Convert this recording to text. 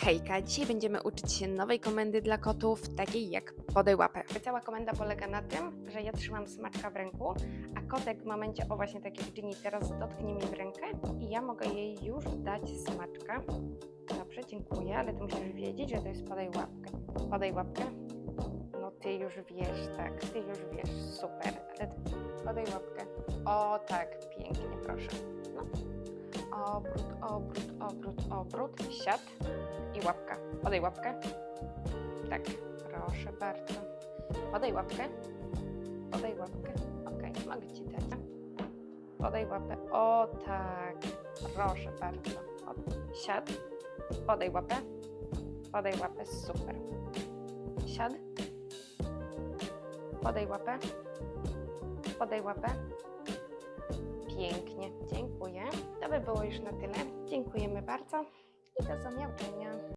Hejka, dzisiaj będziemy uczyć się nowej komendy dla kotów, takiej jak podaj łapę. Cała komenda polega na tym, że ja trzymam smaczka w ręku, a kotek w momencie, o właśnie tak jak teraz dotknie mi w rękę i ja mogę jej już dać smaczka. Dobrze, dziękuję, ale ty musisz wiedzieć, że to jest podaj łapkę. Podaj łapkę. No ty już wiesz, tak, ty już wiesz, super, ale podaj łapkę. O tak, pięknie, proszę. No. Obrót, obrót, obrót, obrót, siad i łapka. Podaj łapkę. Tak, proszę bardzo. Podaj łapkę. Podaj łapkę. Okej, mogę ci dać. Podaj łapę. O tak, proszę bardzo. Siad. Podaj łapę. Podaj łapę, super. Siad. Podaj łapę. Podaj łapę. Pięknie, dziękuję. To by było już na tyle. Dziękujemy bardzo 这是我的经验。